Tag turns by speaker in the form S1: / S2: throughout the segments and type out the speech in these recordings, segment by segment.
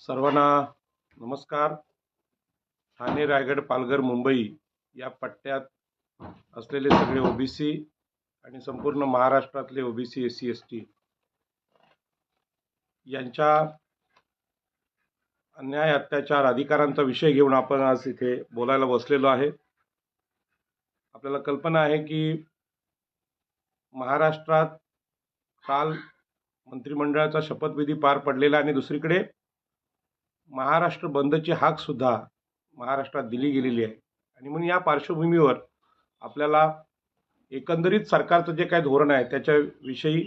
S1: सर्वांना नमस्कार. ठाणे रायगड पालघर मुंबई या पट्ट्यात असलेले सगळे ओबीसी आणि संपूर्ण महाराष्ट्रातले OBC S C S T यांच्या अन्याय अत्याचार अधिकारांचा विषय घेऊन आपण आज इथे बोलायला बसलेलो आहे. आपल्याला कल्पना आहे की महाराष्ट्रात काल मंत्रिमंडळाचा शपथविधी पार पडलेला आणि दुसरीकडे महाराष्ट्र बंदची हाकसुद्धा महाराष्ट्रात दिली गेलेली आहे. आणि म्हणून या पार्श्वभूमीवर आपल्याला एकंदरीत सरकारचं जे काही धोरण आहे त्याच्याविषयी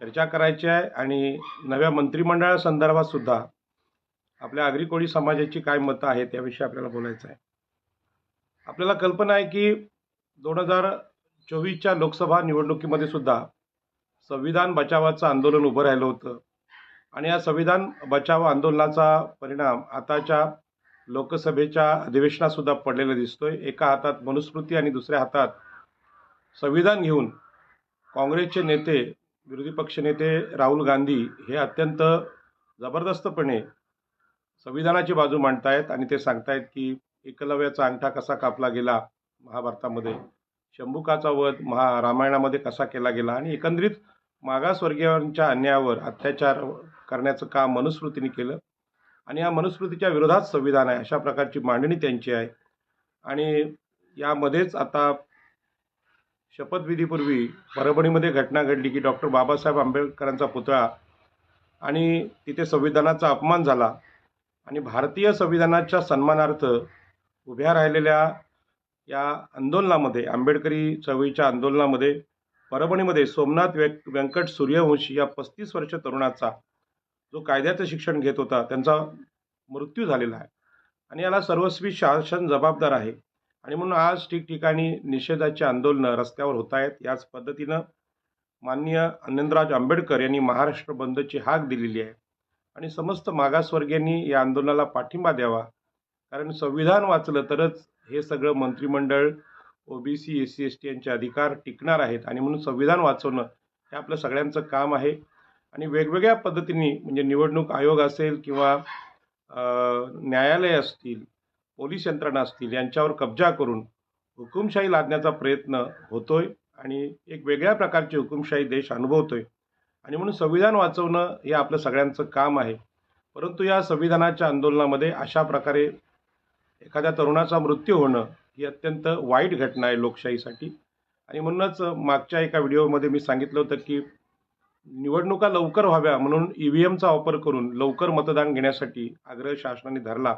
S1: चर्चा करायची आहे आणि नव्या मंत्रिमंडळासंदर्भात सुद्धा आपल्या आगरी समाजाची काय मतं आहेत याविषयी आपल्याला बोलायचं आहे. आपल्याला कल्पना आहे की दोन हजार चोवीसच्या लोकसभा निवडणुकीमध्ये सुद्धा संविधान बचावाचं आंदोलन उभं राहिलं होतं. आणि या संविधान बचाव आंदोलनाचा परिणाम आताच्या लोकसभेच्या अधिवेशनातसुद्धा पडलेला दिसतोय. एका हातात मनुस्मृती आणि दुसऱ्या हातात संविधान घेऊन काँग्रेसचे नेते विरोधी पक्षनेते राहुल गांधी हे अत्यंत जबरदस्तपणे संविधानाची बाजू मांडतायत आणि ते सांगतायत की एकलव्याचा अंगठा कसा कापला गेला महाभारतामध्ये शंभुकाचा वध महा रामायणामध्ये कसा केला गेला आणि एकंदरीत मागासवर्गीयांच्या अन्यायावर अत्याचार करण्याचं काम मनुस्मृतीने केलं. आणि या मनुस्मृतीच्या विरोधात संविधान आहे अशा प्रकारची मांडणी त्यांची आहे. आणि यामध्येच आता शपथविधीपूर्वी परभणीमध्ये घटना घडली की डॉक्टर बाबासाहेब आंबेडकरांचा पुतळा आणि तिथे संविधानाचा अपमान झाला. आणि भारतीय संविधानाच्या सन्मानार्थ उभ्या राहिलेल्या या आंदोलनामध्ये आंबेडकरी चळवळीच्या आंदोलनामध्ये परभणीमध्ये सोमनाथ व्यंक व्यंकट सूर्यवंशी या पस्तीस वर्ष तरुणाचा जो कायद्याचं शिक्षण घेत होता त्यांचा मृत्यू झालेला आहे. आणि याला सर्वस्वी शासन जबाबदार आहे. आणि म्हणून आज ठिकठिकाणी निषेधाची आंदोलनं रस्त्यावर होत आहेत. याच पद्धतीनं माननीय अनिंद्राज आंबेडकर यांनी महाराष्ट्र बंदची हाक दिलेली आहे. आणि समस्त मागासवर्गीयांनी या आंदोलनाला पाठिंबा द्यावा. कारण संविधान वाचलं तरच हे सगळं मंत्रिमंडळ OBC S C S T यांचे अधिकार टिकणार आहेत. आणि म्हणून संविधान वाचवणं हे आपलं सगळ्यांचं काम आहे. आणि वेगवेगळ्या पद्धतीने म्हणजे निवडणूक आयोग असेल किंवा न्यायालय असतील पोलीस यंत्रणा असतील यांच्यावर कब्जा करून हुकुमशाही लादण्याचा प्रयत्न होतोय आणि एक वेगळ्या प्रकारची हुकुमशाही देश अनुभवतोय. आणि म्हणून संविधान वाचवणं हे आपलं सगळ्यांचं काम आहे. परंतु या संविधानाच्या आंदोलनामध्ये अशा प्रकारे एखाद्या तरुणाचा मृत्यू होणं ही अत्यंत वाईट घटना आहे लोकशाहीसाठी. आणि म्हणूनच मागच्या एका व्हिडिओमध्ये मी सांगितलं होतं की निवडणुका लवकर व्हाव्या म्हणून ई व्ही एमचा वापर करून लवकर मतदान घेण्यासाठी आग्रह शासनाने धरला.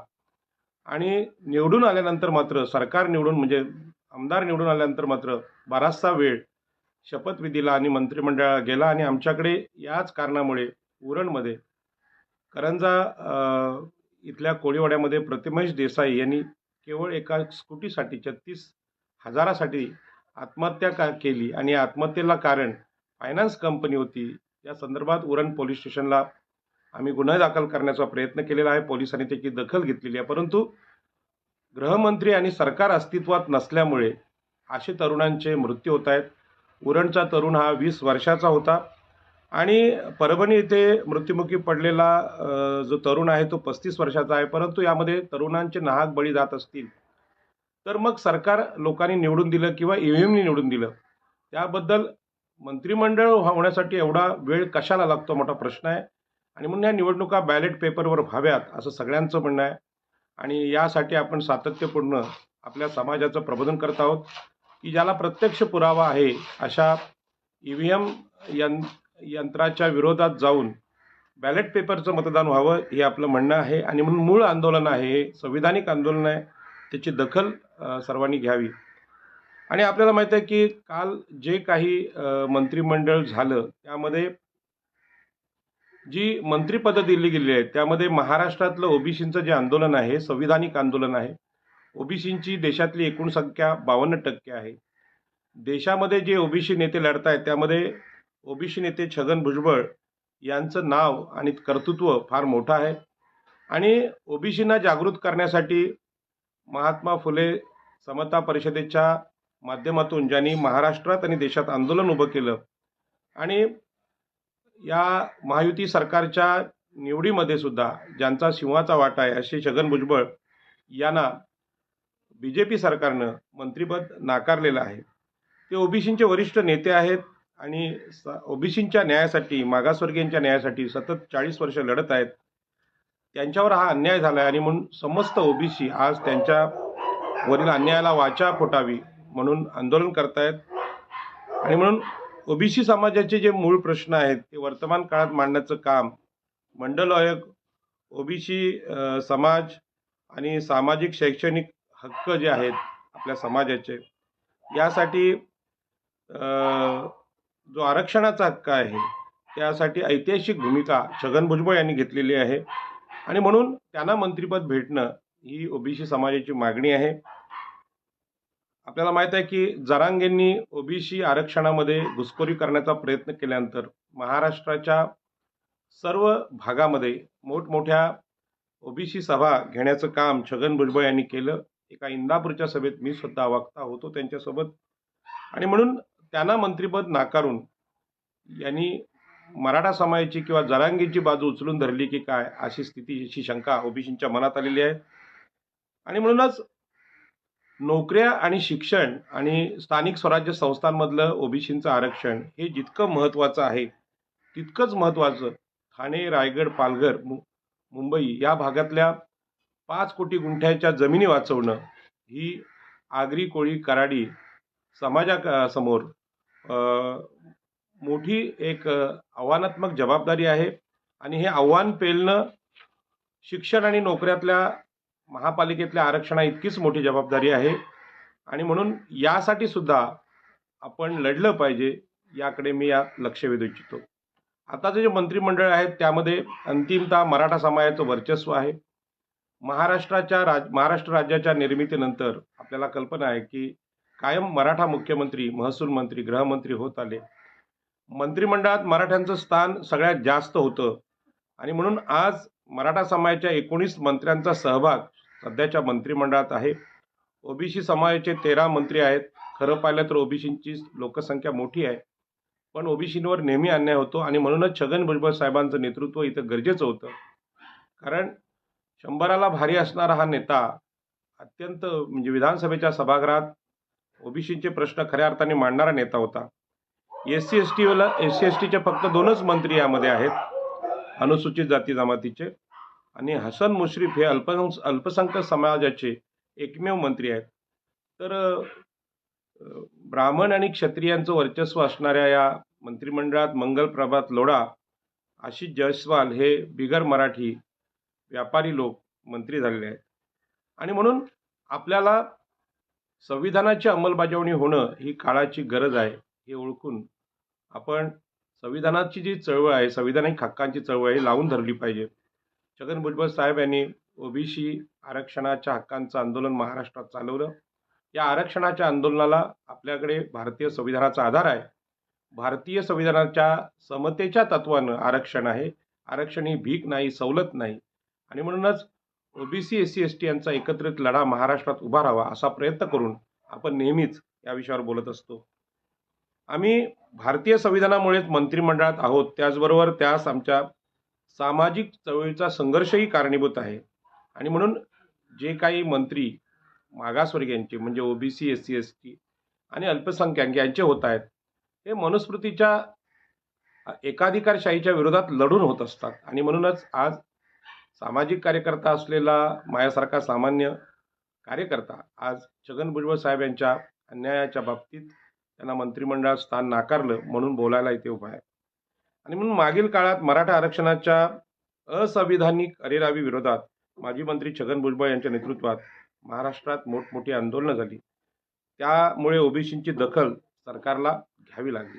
S1: आणि निवडून आल्यानंतर मात्र सरकार निवडून म्हणजे आमदार निवडून आल्यानंतर मात्र बराचसा वेळ शपथविधीला आणि मंत्रिमंडळाला गेला आणि आमच्याकडे याच कारणामुळे उरणमध्ये करंजा इथल्या कोळीवाड्यामध्ये प्रतिमेश देसाई यांनी केवळ एका स्कूटीसाठी छत्तीस हजारासाठी आत्महत्या का केली? आणि आत्महत्येला कारण फायनान्स कंपनी होती. या संदर्भात उरण पोलीस स्टेशनला आम्ही गुन्हा दाखल करण्याचा प्रयत्न केलेला आहे. पोलिसांनी त्याची दखल घेतलेली आहे. परंतु गृहमंत्री आणि सरकार अस्तित्वात नसल्यामुळे असे तरुणांचे मृत्यू होत आहेत. उरणचा तरुण हा वीस वर्षाचा होता. आणि परभणी येथे मृत्युमुखी पडलेला जो तरुण आहे तो पस्तीस वर्षाचा आहे. परंतु यामध्ये तरुणांचे नाहक बळी जात असतील. तर मग सरकार लोकांनी निवडून दिलं किंवा ई व्ही एमनी निवडून दिलं. त्याबद्दल मंत्रिमंडळ होण्यासाठी एवढा वेळ कशाला लागतो मोठा प्रश्न आहे. आणि म्हणून या निवडणुका बॅलेट पेपरवर व्हाव्यात असं सगळ्यांचं म्हणणं आहे. आणि यासाठी आपण सातत्यपूर्ण आपल्या समाजाचं प्रबोधन करत आहोत. की ज्याला प्रत्यक्ष पुरावा आहे अशा ई व्ही एम यं यंत्राच्या विरोधात जाऊन बॅलेट पेपरचं मतदान व्हावं हे आपलं म्हणणं आहे. आणि म्हणून मूळ आंदोलन आहे हे संविधानिक आंदोलन आहे. त्याची दखल सर्वांनी घ्यावी. आणि आपल्याला माहीत आहे की काल जे काही मंत्रिमंडळ झालं त्यामध्ये जी मंत्रिपदं दिली गेली आहेत त्यामध्ये महाराष्ट्रातलं ओबीसींचं जे आंदोलन आहे संविधानिक आंदोलन आहे ओबीसींची देशातली एकूण संख्या बावन्न टक्के आहे. देशामध्ये जे ओबीसी नेते लढत आहेत त्यामध्ये ओबीसी नेते छगन भुजबळ यांचं नाव आणि कर्तृत्व फार मोठं आहे. आणि ओबीसींना जागृत करण्यासाठी महात्मा फुले समता परिषदेच्या माध्यमातून ज्यांनी महाराष्ट्रात आणि देशात आंदोलन उभं केलं. आणि या महायुती सरकारच्या निवडीमध्ये सुद्धा ज्यांचा सिंहाचा वाटा आहे असे छगन भुजबळ यांना बी जे पी सरकारनं मंत्रिपद नाकारलेलं आहे. ते ओबीसींचे वरिष्ठ नेते आहेत आणि ओबीसींच्या न्यायासाठी मागासवर्गीयांच्या न्यायासाठी सतत चाळीस वर्ष लढत आहेत. त्यांच्यावर हा अन्याय झाला आहे आणि म्हणून समस्त ओबीसी आज त्यांच्या वरील अन्यायाला वाचा फुटावी म्हणून आंदोलन करतायत. आणि म्हणून ओबीसी समाजाचे जे मूळ प्रश्न आहेत ते वर्तमान काळात मांडण्याचं काम मंडल आयोग ओबीसी समाज आणि सामाजिक शैक्षणिक हक्क जे आहेत आपल्या समाजाचे यासाठी जो आरक्षणाचा हक्क आहे त्यासाठी ऐतिहासिक भूमिका छगन भुजबळ यांनी घेतलेली आहे. आणि म्हणून त्यांना मंत्रिपद भेटणं ही ओबीसी समाजाची मागणी आहे. आपल्याला माहीत आहे की जरांगेंनी ओबीसी आरक्षणामध्ये घुसखोरी करण्याचा प्रयत्न केल्यानंतर महाराष्ट्राच्या सर्व भागामध्ये मोठमोठ्या ओबीसी सभा घेण्याचं काम छगन भुजबळ यांनी केलं. एका इंदापूरच्या सभेत मी स्वतः वक्ता होतो त्यांच्यासोबत. आणि म्हणून त्यांना मंत्रिपद नाकारून यांनी मराठा समाजाची किंवा जरांगीची बाजू उचलून धरली की काय अशी स्थिती अशी शंका ओबीसींच्या मनात आलेली आहे. आणि म्हणूनच नोकऱ्या आणि शिक्षण आणि स्थानिक स्वराज्य संस्थांमधलं ओबीसींचं आरक्षण हे जितकं महत्त्वाचं आहे तितकंच महत्त्वाचं ठाणे रायगड पालघर मु मुंबई या भागातल्या पाच कोटी गुंठ्याच्या जमिनी वाचवणं ही आगरी कोळी कराडी समाजासमोर मोठी एक आव्हानात्मक जबाबदारी आहे. आणि हे आव्हान पेलणं शिक्षण आणि नोकऱ्यातल्या महापालिकेतल्या आरक्षणा इतकीच मोठी जबाबदारी आहे. आणि म्हणून यासाठी सुद्धा आपण लढलं पाहिजे याकडे मी या लक्ष वेधू इच्छितो. आताचे जे मंत्रिमंडळ आहे त्यामध्ये अंतिमतः मराठा समाजाचं वर्चस्व आहे. महाराष्ट्राच्या राज महाराष्ट्र राज्याच्या निर्मितीनंतर आपल्याला कल्पना आहे की कायम मराठा मुख्यमंत्री महसूल मंत्री गृहमंत्री होत आले. मंत्रिमंडळात मराठ्यांचं स्थान सगळ्यात जास्त होतं. आणि म्हणून आज मराठा समाजाच्या एकोणीस मंत्र्यांचा सहभाग सध्याच्या मंत्रिमंडळात आहे. ओबीसी समाजाचे तेरा मंत्री आहेत. खरं पाहिलं तर ओबीसींची लोकसंख्या मोठी आहे. पण ओबीसींवर नेहमी अन्याय होतो आणि म्हणूनच छगन भुजबळ साहेबांचं नेतृत्व इथं गरजेचं होतं. कारण शंभराला भारी असणारा हा नेता अत्यंत म्हणजे विधानसभेच्या सभागृहात ओबीसींचे प्रश्न खऱ्या अर्थाने मांडणारा नेता होता. एस सी एस टीला एस सी एस टीचे फक्त दोनच मंत्री यामध्ये आहेत. अनुसूचित जाती जमातीचे. आणि हसन मुश्रीफ हे अल्पसंख्य अल्पसंख्याक समाजाचे एकमेव मंत्री आहेत. तर ब्राह्मण आणि क्षत्रियांचं वर्चस्व असणाऱ्या या मंत्रिमंडळात मंगल प्रभात लोढा आशिष जयस्वाल हे बिगर मराठी व्यापारी लोक मंत्री झालेले आहेत. आणि म्हणून आपल्याला संविधानाची अंमलबजावणी होणं ही काळाची गरज आहे हे ओळखून आपण संविधानाची जी चळवळ आहे संविधानिक हक्कांची चळवळ ही लावून धरली पाहिजे. छगन भुजबळ साहेब यांनी ओबीसी आरक्षणाच्या हक्कांचं आंदोलन महाराष्ट्रात चालवलं. या आरक्षणाच्या आंदोलनाला आपल्याकडे भारतीय संविधानाचा आधार आहे. भारतीय संविधानाच्या समतेच्या तत्वानं आरक्षण आहे. आरक्षण ही भीक नाही सवलत नाही. आणि म्हणूनच OBC S C S T यांचा एकत्रित लढा महाराष्ट्रात उभा राहावा असा प्रयत्न करून आपण नेहमीच या विषयावर बोलत असतो. आम्ही भारतीय संविधानामुळेच मंत्रिमंडळात आहोत. त्याचबरोबर त्यास आमच्या सामाजिक चळवळीचा संघर्षही कारणीभूत आहे. आणि म्हणून जे काही मंत्री मागासवर्गीयांचे म्हणजे OBC S C S T आणि अल्पसंख्याक यांचे होत आहेत हे मनुस्मृतीच्या एकाधिकारशाहीच्या विरोधात लढून होत असतात. आणि म्हणूनच आज सामाजिक कार्यकर्ता असलेला माझ्यासारखा सामान्य कार्यकर्ता आज छगन भुजबळ साहेब यांच्या अन्यायाच्या बाबतीत त्यांना मंत्रिमंडळात स्थान नाकारलं म्हणून बोलायला इथे उभा आहे. आणि म्हणून मागील काळात मराठा आरक्षणाच्या असंविधानिक अरेरावी विरोधात माजी मंत्री छगन भुजबळ यांच्या नेतृत्वात महाराष्ट्रात मोठमोठी आंदोलनं झाली. त्यामुळे ओबीसींची दखल सरकारला घ्यावी लागली.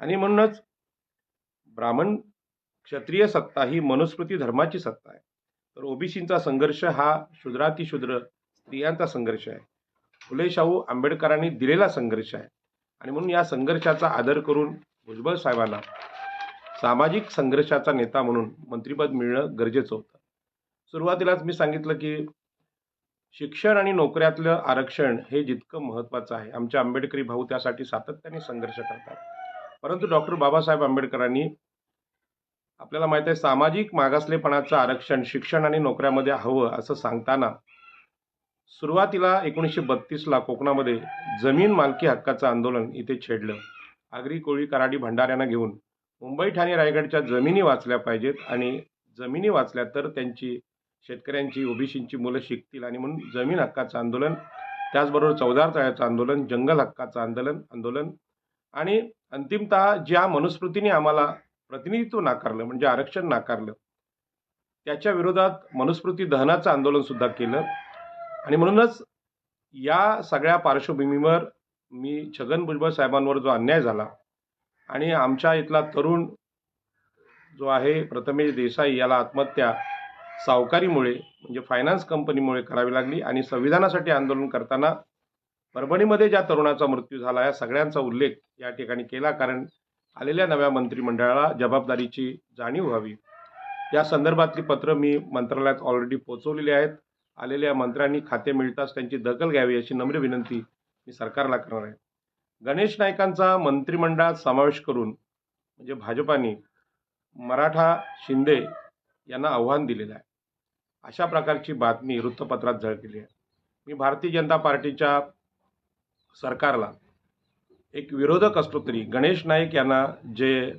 S1: आणि म्हणूनच ब्राह्मण क्षत्रिय सत्ता ही मनुस्मृती धर्माची सत्ता आहे. तर ओबीसींचा संघर्ष हा शूद्रातिशूद्र स्त्रियांचा संघर्ष आहे. फुले शाहू आंबेडकरांनी दिलेला संघर्ष आहे. आणि म्हणून या संघर्षाचा आदर करून भुजबळ साहेबांना सामाजिक संघर्षाचा नेता म्हणून मंत्रिपद मिळणं गरजेचं होतं. सुरुवातीलाच मी सांगितलं की शिक्षण आणि नोकऱ्यातलं आरक्षण हे जितकं महत्त्वाचं आहे. आमचे आंबेडकरी भाऊ त्यासाठी सातत्याने संघर्ष करतात. परंतु डॉक्टर बाबासाहेब आंबेडकरांनी आपल्याला माहीत आहे सामाजिक मागासलेपणाचं आरक्षण शिक्षण आणि नोकऱ्यामध्ये हवं असं सांगताना सुरुवातीला एकोणीसशे बत्तीसला कोकणामध्ये जमीन मालकी हक्काचं आंदोलन इथे छेडलं. आगरी कोळी कराडी भंडाऱ्यांना घेऊन मुंबई ठाणे रायगडच्या जमिनी वाचल्या पाहिजेत आणि जमिनी वाचल्या तर त्यांची शेतकऱ्यांची ओबीसींची मुलं शिकतील आणि म्हणून जमीन हक्काचं आंदोलन त्याचबरोबर चौदार तळ्याचं आंदोलन जंगल हक्काचं आंदोलन आंदोलन आणि अंतिमतः ज्या मनुस्मृतीने आम्हाला प्रतिनिधित्व नाकारलं म्हणजे आरक्षण नाकारलं त्याच्या विरोधात मनुस्मृती दहनाचं आंदोलनसुद्धा केलं. आणि म्हणूनच या सगळ्या पार्श्वभूमीवर मी छगन भुजबळ साहेबांवर जो अन्याय झाला आणि आमच्या इथला तरुण जो आहे प्रथमेश देसाई याला आत्महत्या सावकारीमुळे म्हणजे फायनान्स कंपनीमुळे करावी लागली आणि संविधानासाठी आंदोलन करताना परभणीमध्ये ज्या तरुणाचा मृत्यू झाला या सगळ्यांचा उल्लेख या ठिकाणी केला कारण आलेल्या नव्या मंत्रिमंडळाला जबाबदारीची जाणीव व्हावी. या संदर्भातली पत्र मी मंत्रालयात ऑलरेडी पोचवलेली आहेत. आलेल्या मंत्र्यांनी खाते मिळताच त्यांची दखल घ्यावी अशी नम्र विनंती मी सरकारला करणार आहे. गणेश नाईकांचा मंत्रिमंडळात समावेश करून म्हणजे भाजपाने मराठा शिंदे यांना आव्हान दिलेलं आहे. अशा प्रकारची बातमी वृत्तपत्रात झळकली आहे. मी भारतीय जनता पार्टीच्या सरकारला एक विरोधक असतो तरी गणेश नाईक यांना जे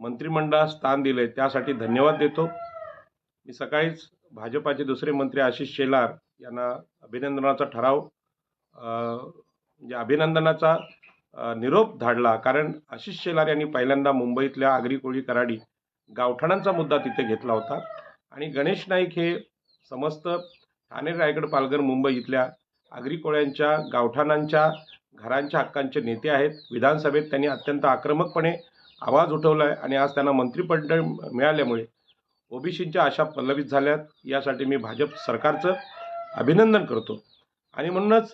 S1: मंत्रिमंडळात स्थान दिले त्यासाठी धन्यवाद देतो. मी सकाळीच भाजपाचे दुसरे मंत्री आशिष शेलार यांना अभिनंदनाचा ठराव म्हणजे अभिनंदनाचा निरोप धाडला. कारण आशिष शेलार यांनी पहिल्यांदा मुंबईतल्या आगरी कोळी कराडी गावठाणांचा मुद्दा तिथे घेतला होता. आणि गणेश नाईक हे समस्त ठाणे रायगड पालघर मुंबई इथल्या आगरी कोळ्यांच्या गावठाणांच्या घरांच्या हक्कांचे नेते आहेत. विधानसभेत त्यांनी अत्यंत आक्रमकपणे आवाज उठवला आहे आणि आज त्यांना मंत्रिपद मिळाल्यामुळे ओबीसींच्या आशा पल्लवित झाल्यात. यासाठी मी भाजप सरकारचं अभिनंदन करतो. आणि म्हणूनच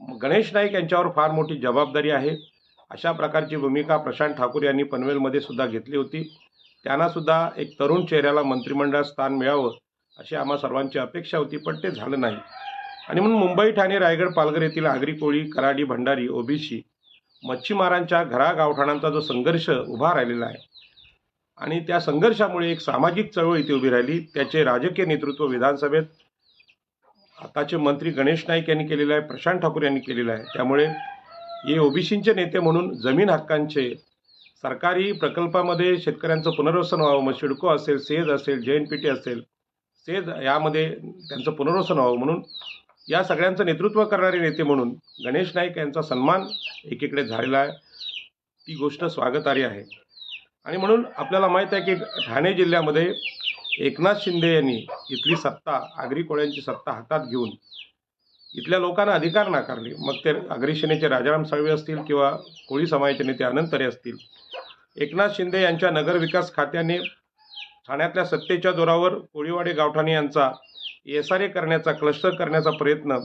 S1: गणेश नाईक यांच्यावर फार मोठी जबाबदारी आहे. अशा प्रकारची भूमिका प्रशांत ठाकूर यांनी पनवेलमध्ये सुद्धा घेतली होती. त्यांनासुद्धा एक तरुण चेहऱ्याला मंत्रिमंडळात स्थान मिळावं अशी आम्हा सर्वांची अपेक्षा होती पण ते झालं नाही. आणि म्हणून मुंबई ठाणे रायगड पालघर येथील आगरी कोळी कराडी भंडारी ओबीसी मच्छीमारांच्या घरा गावठाणांचा जो संघर्ष उभा राहिलेला आहे आणि त्या संघर्षामुळे एक सामाजिक चळवळ इथे उभी राहिली. त्याचे राजकीय नेतृत्व विधानसभेत आताचे मंत्री गणेश नाईक यांनी केलेलं आहे प्रशांत ठाकूर यांनी केलेलं आहे. त्यामुळे हे ओबीसींचे नेते म्हणून जमीन हक्कांचे सरकारी प्रकल्पामध्ये शेतकऱ्यांचं पुनर्वसन व्हावं मग सिडको असेल सेज असेल जे एन पी टी असेल सेज यामध्ये त्यांचं पुनर्वसन व्हावं म्हणून या सगळ्यांचं नेतृत्व करणारे नेते म्हणून गणेश नाईक यांचा सन्मान एकीकडे झालेला आहे. ती गोष्ट स्वागतार्ह आहे. आणि म्हणून आपल्याला माहीत आहे की ठाणे जिल्ह्यामध्ये एकनाथ शिंदे यांनी इथली सत्ता आगरी कोळ्यांची सत्ता हातात घेऊन इथल्या लोकांना अधिकार नाकारले. मग ते आगरी राजाराम साळवे असतील किंवा कोळी समाजाचे नेते अनंतरे असतील. एकनाथ शिंदे यांच्या नगरविकास खात्याने ठाण्यातल्या सत्तेच्या जोरावर कोळीवाडे गावठाणे यांचा एस आर ए करण्याचा क्लस्टर करण्याचा प्रयत्न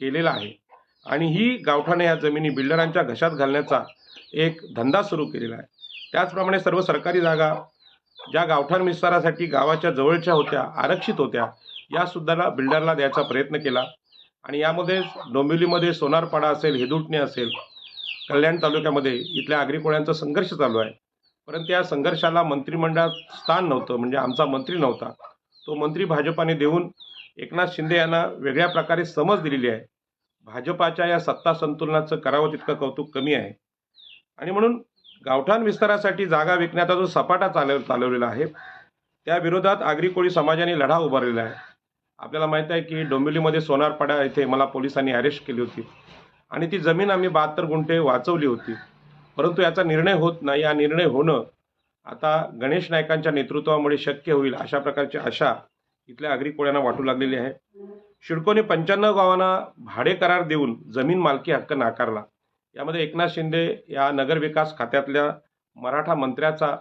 S1: केलेला आहे. आणि ही गावठाणे ह्या जमिनी बिल्डरांच्या घशात घालण्याचा एक धंदा सुरू केलेला आहे. त्याचप्रमाणे सर्व सरकारी जागा ज्या गावठाण विस्तारासाठी गावाच्या जवळच्या होत्या आरक्षित होत्या या सुद्धा बिल्डरला द्यायचा प्रयत्न केला. आणि यामध्ये डोंबिवलीमध्ये सोनारपाडा असेल हेदुटणे असेल कल्याण तालुक्यामध्ये इथल्या आगरी संघर्ष चालू आहे. परंतु या संघर्षाला मंत्रिमंडळात स्थान नव्हतं म्हणजे आमचा मंत्री नव्हता. तो मंत्री भाजपाने देऊन एकनाथ शिंदे यांना वेगळ्या प्रकारे समज दिलेली आहे. भाजपाच्या या सत्ता संतुलनाचं करावं तितकं कौतुक कमी आहे. आणि म्हणून गावठाण विस्तारासाठी जागा विकण्याचा जो सपाटा चालव चालवलेला आहे त्या विरोधात आगरी कोळी समाजाने लढा उभारलेला आहे. आपल्याला माहीत आहे की डोंबिवलीमध्ये सोनारपाडा येथे मला पोलिसांनी अरेस्ट केली होती. आणि ती जमीन आम्ही बहात्तर गुंठे वाचवली होती. परंतु याचा निर्णय होत नाही. हा निर्णय होणं आता गणेश नायकांच्या नेतृत्वामुळे शक्य होईल अशा प्रकारची आशा इथल्या आगरी कोळ्यांना वाटू लागलेली आहे. शिडकोने पंच्याण्णव गावांना भाडे करार देऊन जमीन मालकी हक्क नाकारला. यामध्ये एकनाथ शिंदे या नगरविकास खात्यातल्या मराठा मंत्र्याचा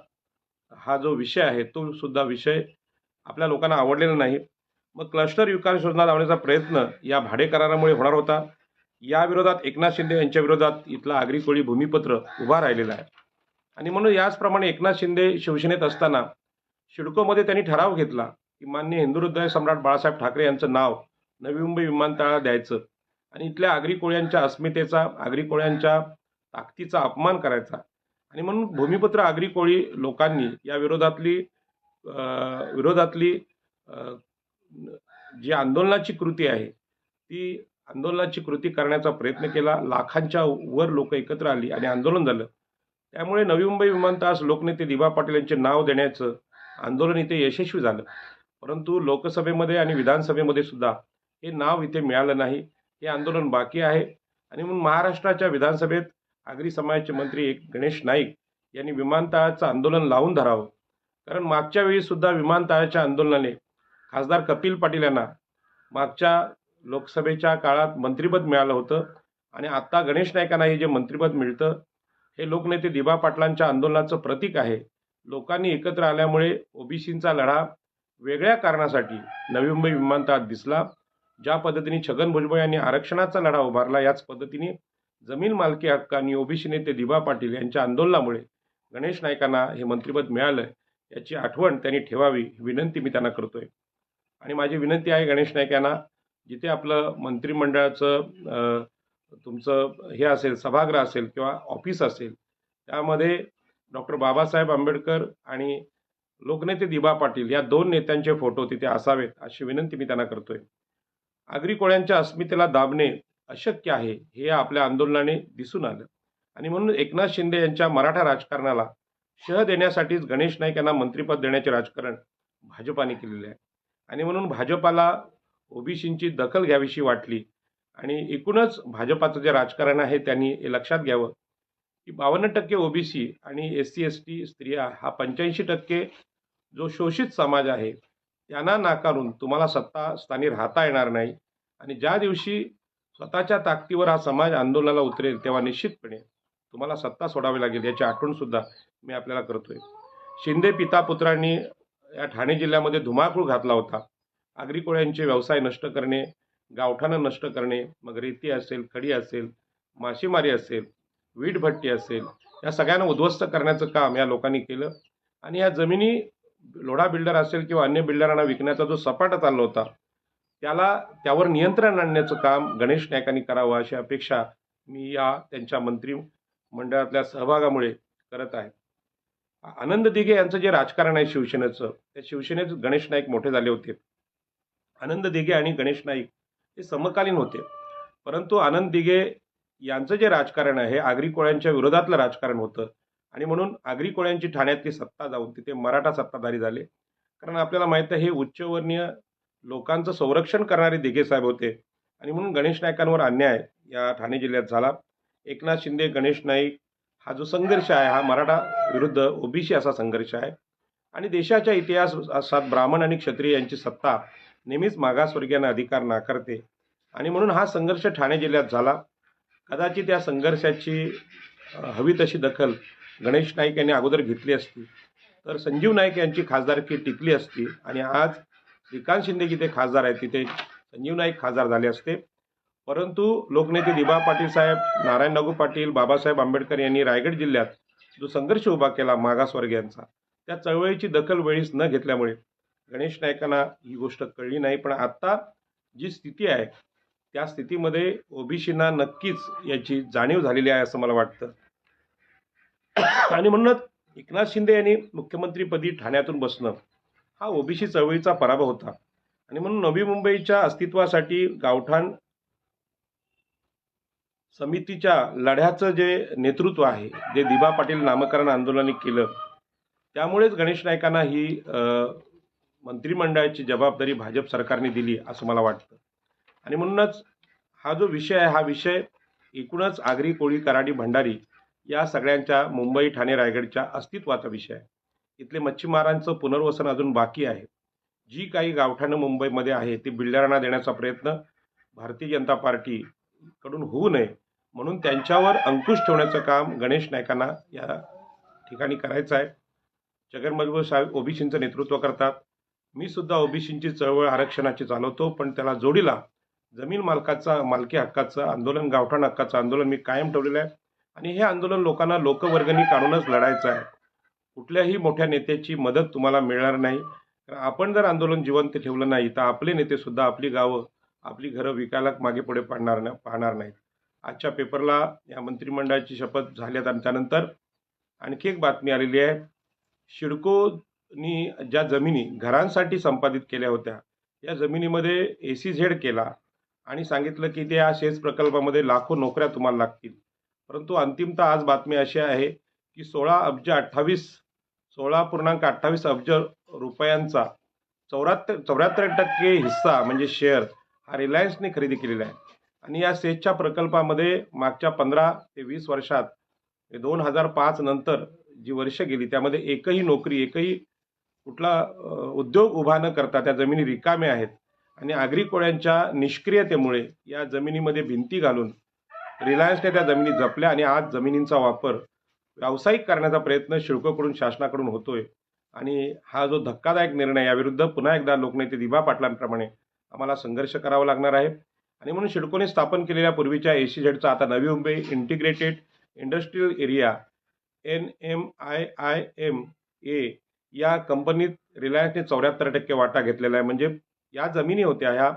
S1: हा जो विषय आहे तो सुद्धा विषय आपल्या लोकांना आवडलेला नाही. मग क्लस्टर विकास योजना लावण्याचा प्रयत्न या भाडे करारामुळे होणार होता. या विरोधात एकनाथ शिंदे यांच्या विरोधात इथला आगरी कोळी भूमिपत्र उभा राहिलेला आहे. आणि म्हणून याचप्रमाणे एकनाथ शिंदे शिवसेनेत असताना सिडकोमध्ये त्यांनी ठराव घेतला की मान्य हिंदुहृदय सम्राट बाळासाहेब ठाकरे यांचं नाव नवी मुंबई विमानतळाला द्यायचं. आणि इथल्या आगरी कोळ्यांच्या अस्मितेचा आगरी कोळ्यांच्या ताकदीचा अपमान करायचा. आणि म्हणून भूमिपुत्र आगरी कोळी लोकांनी या विरोधातली विरोधातली जी आंदोलनाची कृती आहे ती आंदोलनाची कृती करण्याचा प्रयत्न केला. लाखांच्या वर लोक एकत्र आली आणि आंदोलन झालं. त्यामुळे नवी मुंबई विमानतळास लोकनेते दिबा पाटील यांचे नाव देण्याचं आंदोलन इथे यशस्वी झालं. परंतु लोकसभेमध्ये आणि विधानसभेमध्ये सुद्धा हे नाव इथे मिळालं नाही. हे आंदोलन बाकी आहे. आणि म्हणून महाराष्ट्राच्या विधानसभेत आगरी समाजाचे मंत्री एक गणेश नाईक यांनी विमानतळाचं आंदोलन लावून धरावं. कारण मागच्या वेळीसुद्धा विमानतळाच्या आंदोलनाने खासदार कपिल पाटील यांना मागच्या लोकसभेच्या काळात मंत्रिपद मिळालं होतं. आणि आत्ता गणेश नाईकांना हे जे मंत्रिपद मिळतं हे लोकनेते दिबा पाटलांच्या आंदोलनाचं प्रतीक आहे. लोकांनी एकत्र आल्यामुळे ओबीसींचा लढा वेगळ्या कारणासाठी नवी मुंबई विमानतळात दिसला. ज्या पद्धतीने छगन भुजबळ यांनी आरक्षणाचा लढा उभारला याच पद्धतीने जमीन मालकी हक्क आणि ओबीसी नेते दिबा पाटील यांच्या आंदोलनामुळे गणेश नायकांना हे मंत्रिपद मिळालं याची आठवण त्यांनी ठेवावी ही विनंती मी त्यांना करतोय. आणि माझी विनंती आहे गणेश नाईक यांना जिथे आपलं मंत्रिमंडळाचं तुमचं हे असेल सभागृह असेल किंवा ऑफिस असेल त्यामध्ये डॉक्टर बाबासाहेब आंबेडकर आणि लोकनेते दिबा पाटील या दोन नेत्यांचे फोटो तिथे असावेत अशी विनंती मी त्यांना करतोय. आगरी कोळ्यांच्या अस्मितेला दाबणे अशक्य आहे हे आपल्या आंदोलनाने दिसून आलं. आणि म्हणून एकनाथ शिंदे यांच्या मराठा राजकारणाला शह देण्यासाठीच गणेश नाईक यांना मंत्रिपद देण्याचे राजकारण भाजपाने केलेले आहे. आणि म्हणून भाजपाला ओबीसींची दखल घ्यावीशी वाटली आणि एकूणच भाजपाचं जे राजकारण आहे त्यांनी हे लक्षात घ्यावं की बावन्न टक्के ओबीसी आणि एस सी एस टी स्त्रिया हा पंच्याऐंशी टक्के जो शोषित समाज आहे त्यांना नाकारून तुम्हाला सत्ता स्थानी राहता येणार नाही. आणि ज्या दिवशी स्वतःच्या ताकदीवर हा समाज आंदोलनाला उतरेल तेव्हा निश्चितपणे तुम्हाला सत्ता सोडावी लागेल याची आठवणसुद्धा मी आपल्याला करतोय. शिंदे पिता पुत्रांनी या ठाणे जिल्ह्यामध्ये धुमाकूळ घातला होता. आगरी कोळ्यांचे व्यवसाय नष्ट करणे गावठाणं नष्ट करणे मग रेती असेल खडी असेल मासेमारी असेल वीटभट्टी असेल या सगळ्यांना उद्ध्वस्त करण्याचं काम या लोकांनी केलं. आणि या जमिनी लोढा बिल्डर असेल किंवा अन्य बिल्डरांना विकण्याचा जो सपाटा चालला होता त्याला त्यावर नियंत्रण आणण्याचं काम गणेश नायकांनी करावं अशी अपेक्षा मी या त्यांच्या मंत्रिमंडळातल्या सहभागामुळे करत आहे. आनंद दिघे यांचं जे राजकारण आहे शिवसेनेचं त्या शिवसेनेत गणेश नाईक मोठे झाले होते. आनंद दिघे आणि गणेश नाईक हे समकालीन होते. परंतु आनंद दिघे यांचं जे राजकारण आहे आगरी कोळ्यांच्या विरोधातलं राजकारण होतं आणि म्हणून आगरी कोळ्यांची ठाण्यातली सत्ता जाऊन तिथे मराठा सत्ताधारी झाले. कारण आपल्याला माहीत आहे हे उच्चवर्णीय लोकांचं संरक्षण करणारे दिघे साहेब होते. आणि म्हणून गणेश नायकांवर अन्याय या ठाणे जिल्ह्यात झाला. एकनाथ शिंदे गणेश नाईक हा जो संघर्ष आहे हा मराठा विरुद्ध ओबीसी असा संघर्ष आहे. आणि देशाच्या इतिहासात ब्राह्मण आणि क्षत्रिय यांची सत्ता नेहमीच मागासवर्गीयांना अधिकार नाकारते. आणि म्हणून हा संघर्ष ठाणे जिल्ह्यात झाला. कदाचित या संघर्षाची हवी तशी दखल गणेश नाईक यांनी अगोदर घेतली असती तर संजीव नाईक यांची खासदारकी टिकली असती आणि आज श्रीकांत शिंदे जिथे खासदार आहेत तिथे संजीव नाईक खासदार झाले असते. परंतु लोकनेते दिबा पाटील साहेब नारायण नागू पाटील बाबासाहेब आंबेडकर यांनी रायगड जिल्ह्यात जो संघर्ष उभा केला मागासवर्गीयांचा त्या चळवळीची दखल वेळीच न घेतल्यामुळे गणेश नाईकांना ही गोष्ट कळली नाही. पण आत्ता जी स्थिती आहे त्या स्थितीमध्ये ओबीसींना नक्कीच याची जाणीव झालेली आहे असं मला वाटतं. आणि म्हणूनच एकनाथ शिंदे यांनी मुख्यमंत्रीपदी ठाण्यातून बसणं हा ओबीसी चळवळीचा पराभव होता. आणि म्हणून नवी मुंबईच्या अस्तित्वासाठी गावठाण समितीच्या लढ्याचं जे नेतृत्व आहे जे दिबा पाटील नामकरण आंदोलनाने केलं त्यामुळेच गणेश नायकांना ही मंत्रिमंडळाची जबाबदारी भाजप सरकारने दिली असं मला वाटतं. आणि म्हणूनच हा जो विषय आहे हा विषय एकूणच आगरी कोळी कराडी भंडारी या सगळ्यांच्या मुंबई ठाणे रायगडच्या अस्तित्वाचा विषय आहे. इथले मच्छीमारांचं पुनर्वसन अजून बाकी आहे. जी काही गावठाणं मुंबईमध्ये आहे ती बिल्डरांना देण्याचा प्रयत्न भारतीय जनता पार्टीकडून होऊ नये म्हणून त्यांच्यावर अंकुश ठेवण्याचं काम गणेश नायकांना या ठिकाणी करायचं आहे. जगन मजबूर साहेब ओबीसींचं नेतृत्व करतात. मी सुद्धा ओबीसींची चळवळ आरक्षणाची चालवतो पण त्याला जोडीला जमीन मालकाचा मालकी हक्काचं आंदोलन गावठाण हक्काचं आंदोलन मी कायम ठेवलेलं आहे. आणि हे आंदोलन लोकांना लोकवर्गणी काढूनच लढायचं आहे. कुठल्याही मोठ्या नेत्याची मदत तुम्हाला मिळणार नाही. कारण आपण जर आंदोलन जिवंत ठेवलं नाही तर आपले नेतेसुद्धा आपली गावं आपली घरं विकायला मागे पुढे पाडणार ना पाहणार नाहीत. आजच्या पेपरला या मंत्रिमंडळाची शपथ झाल्यात आणि त्यानंतर आणखी एक बातमी आलेली आहे. शिडकोनी ज्या जमिनी घरांसाठी संपादित केल्या होत्या या जमिनीमध्ये ए सी झेड केला आणि सांगितलं की त्या शेज प्रकल्पामध्ये लाखो नोकऱ्या तुम्हाला लागतील. परंतु अंतिमतः आज बातमी अशी आहे की सोळा अब्ज अठ्ठावीस सोळा पूर्णांक अठ्ठावीस अब्ज रुपयांचा चौऱ्याहत्तर चौऱ्याहत्तर टक्के हिस्सा म्हणजे शेअर हा रिलायन्सने खरेदी केलेला आहे. आणि या सेजच्या प्रकल्पामध्ये मागच्या पंधरा ते वीस वर्षात दोन हजार पाच नंतर जी वर्ष गेली त्यामध्ये एकही नोकरी एकही कुठला उद्योग उभा न करता त्या जमिनी रिकाम्या आहेत. आणि आगरी कोळ्यांच्या निष्क्रियतेमुळे या जमिनीमध्ये भिंती घालून रिलायन्सने त्या जमिनी जपल्या आणि आज जमिनींचा वापर व्यावसायिक करण्याचा प्रयत्न शिडकोकडून शासनाकडून होतोय. आणि हा जो धक्कादायक निर्णय याविरुद्ध पुन्हा एकदा लोकनेते दिभा पाटलांप्रमाणे आम्हाला संघर्ष करावा लागणार आहे. आणि म्हणून शिडकोने स्थापन केलेल्या पूर्वीच्या एसी झेडचा आता नवी Mumbai integrated industrial area N M I I M A या कंपनीत रिलायन्सने चौऱ्याहत्तर टक्के वाटा घेतलेला आहे. म्हणजे या जमिनी होत्या ह्या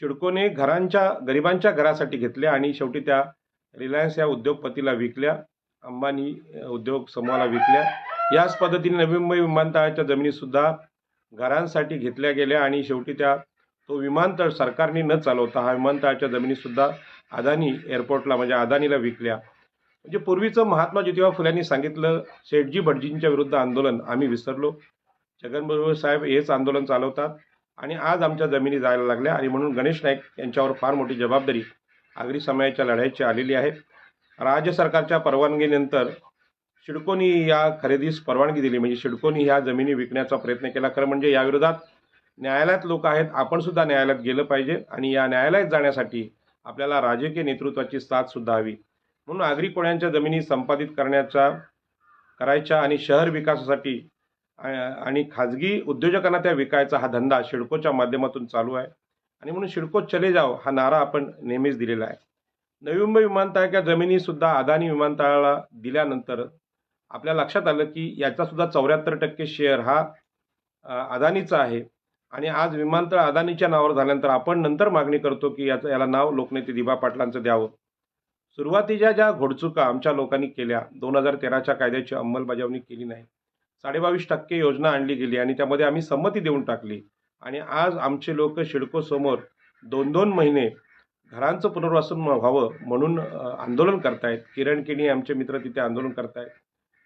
S1: शिडकोने घरांच्या गरिबांच्या घरासाठी घेतल्या आणि शेवटी त्या रिलायन्स या उद्योगपतीला विकल्या. अंबानी उद्योग समूहाला विकल्या. याच पद्धतीने नवी मुंबई विमानतळाच्या जमिनीसुद्धा घरांसाठी घेतल्या गेल्या आणि शेवटी त्या तो विमानतळ सरकारने न चालवता हा विमानतळाच्या जमिनीसुद्धा अदानी एअरपोर्टला म्हणजे अदानीला विकल्या. म्हणजे पूर्वीचं महात्मा ज्योतिबा फुल्यांनी सांगितलं शेठजी भटजींच्या विरुद्ध आंदोलन. आम्ही विसरलो. छगन साहेब हेच आंदोलन चालवतात. आणि आज आमच्या जमिनी जायला लागल्या आणि म्हणून गणेश नाईक यांच्यावर फार मोठी जबाबदारी आगरी समाजाच्या लढाईची आलेली आहे. राज्य सरकारच्या परवानगीनंतर शिडकोनी या खरेदीस परवानगी दिली. म्हणजे शिडकोनी ह्या जमिनी विकण्याचा प्रयत्न केला. खरं म्हणजे याविरोधात न्यायालयात लोक आहेत. आपणसुद्धा न्यायालयात गेलं पाहिजे आणि या न्यायालयात जाण्यासाठी आपल्याला राजकीय नेतृत्वाची साथसुद्धा हवी. म्हणून आगरी कोळ्यांच्या जमिनी संपादित करण्याचा करायच्या आणि शहर विकासासाठी आणि खाजगी उद्योजकांना त्या विकायचा हा धंदा शिडकोच्या माध्यमातून चालू आहे. आणि म्हणून शिडको चले जाव हा नारा आपण नेहमीच दिलेला आहे. नवी मुंबई विमानतळाच्या जमिनीसुद्धा अदानी विमानतळाला दिल्यानंतर आपल्या लक्षात आलं की याचासुद्धा चौऱ्याहत्तर टक्के शेअर हा अदानीचा आहे. आणि आज विमानतळ अदानीच्या नावावर झाल्यानंतर आपण नंतर मागणी करतो की याचं याला नाव लोकनेते दिबा पाटलांचं द्यावं. सुरुवातीच्या ज्या घोडचुका आमच्या लोकांनी केल्या दोन हजार तेराच्या कायद्याची अंमलबजावणी केली नाही. साडेबावीस टक्के योजना आणली गेली आणि त्यामध्ये आम्ही संमती देऊन टाकली. आणि आज आमचे लोक शिडकोसमोर दोन दोन महिने घरांचं पुनर्वसन व्हावं म्हणून आंदोलन करतायत. किरण केणी आमचे मित्र तिथे आंदोलन करतायत.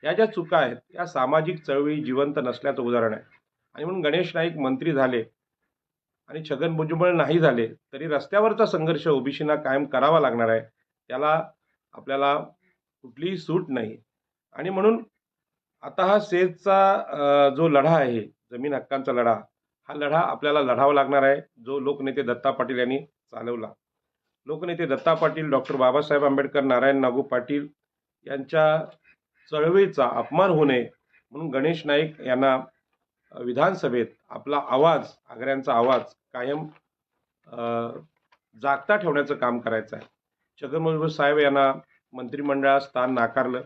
S1: या ज्या चुका आहेत या सामाजिक चळवळी जिवंत नसल्याचं उदाहरण आहे. आणि म्हणून गणेश नाईक मंत्री झाले आणि छगन भुजबळ नाही झाले तरी रस्त्यावरचा संघर्ष ओबीसीना कायम करावा लागणार आहे. त्याला आपल्याला कुठलीही सूट नाही. आणि म्हणून आता हा सेजचा जो लढा आहे जमीन हक्कांचा लढा हा लढा आपल्याला लढावा लागणार आहे जो लोकनेते दत्ता पाटील यांनी चालवला. लोकनेते दत्ता पाटील डॉक्टर बाबासाहेब आंबेडकर नारायण नागू पाटील यांच्या चळवळीचा अपमान होऊ नये म्हणून गणेश नाईक यांना विधानसभेत आपला आवाज आग्र्यांचा आवाज कायम जागता ठेवण्याचं काम करायचं आहे. छगन भुजबळ साहेब यांना मंत्रिमंडळात स्थान नाकारलं.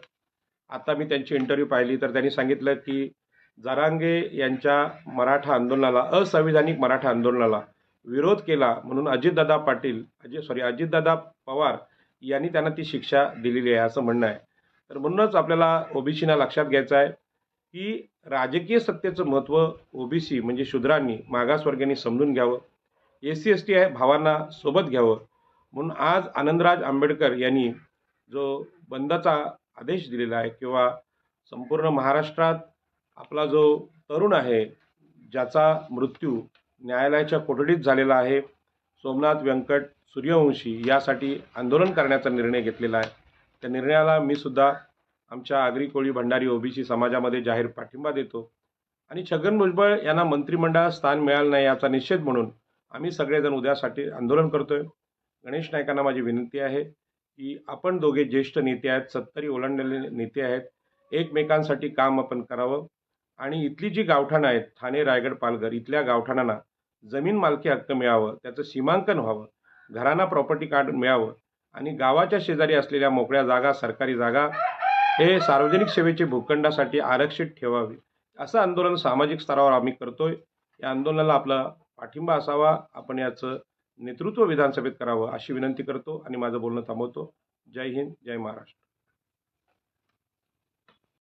S1: आता मी त्यांची इंटरव्ह्यू पाहिली तर त्यांनी सांगितलं की जरांगे यांच्या मराठा आंदोलनाला असंविधानिक मराठा आंदोलनाला विरोध केला म्हणून अजितदादा पाटील अजित सॉरी अजितदादा पवार यांनी त्यांना ती शिक्षा दिलेली आहे असं म्हणणं आहे. तर म्हणूनच आपल्याला ओबीसीना लक्षात घ्यायचं आहे की राजकीय सत्तेचं महत्त्व ओबीसी म्हणजे शूद्रांनी मागासवर्गीयांनी समजून घ्यावं. एस सी एस टी भावांना सोबत घ्यावं. म्हणून आज आनंदराज आंबेडकर यांनी जो बंदचा आदेश दिलेला आहे किंवा संपूर्ण महाराष्ट्रात आपला जो तरुण आहे ज्याचा मृत्यू न्यायालयाच्या कोठडीत झालेला आहे सोमनाथ व्यंकट सूर्यवंशी यासाठी आंदोलन करण्याचा निर्णय घेतलेला आहे. त्या निर्णयाला मी सुद्धा आमच्या आगरी कोळी भंडारी ओबीसी समाजामध्ये जाहीर पाठिंबा देतो. आणि छगन भुजबळ यांना मंत्रिमंडळात स्थान मिळालं नाही याचा निषेध म्हणून आम्ही सगळेजण उद्यासाठी आंदोलन करतोय. गणेश नायकांना माझी विनंती आहे. की आपण दोघे ज्येष्ठ नेते आहेत सत्तरी ओलांडलेले नेते आहेत एकमेकांसाठी काम आपण करावं. आणि इथली जी गावठाणं आहेत ठाणे रायगड पालघर इथल्या गावठाणांना जमीन मालकी हक्क मिळावं त्याचं सीमांकन व्हावं घरांना प्रॉपर्टी कार्ड मिळावं आणि गावाच्या शेजारी असलेल्या मोकळ्या जागा सरकारी जागा हे सार्वजनिक सेवेचे भूखंडासाठी आरक्षित ठेवावे. असं आंदोलन सामाजिक स्तरावर आम्ही करतोय. या आंदोलनाला आपला पाठिंबा असावा. आपण याचं नेतृत्व विधानसभेत करावं अशी विनंती करतो आणि माझं बोलणं थांबवतो. जय हिंद जय महाराष्ट्र.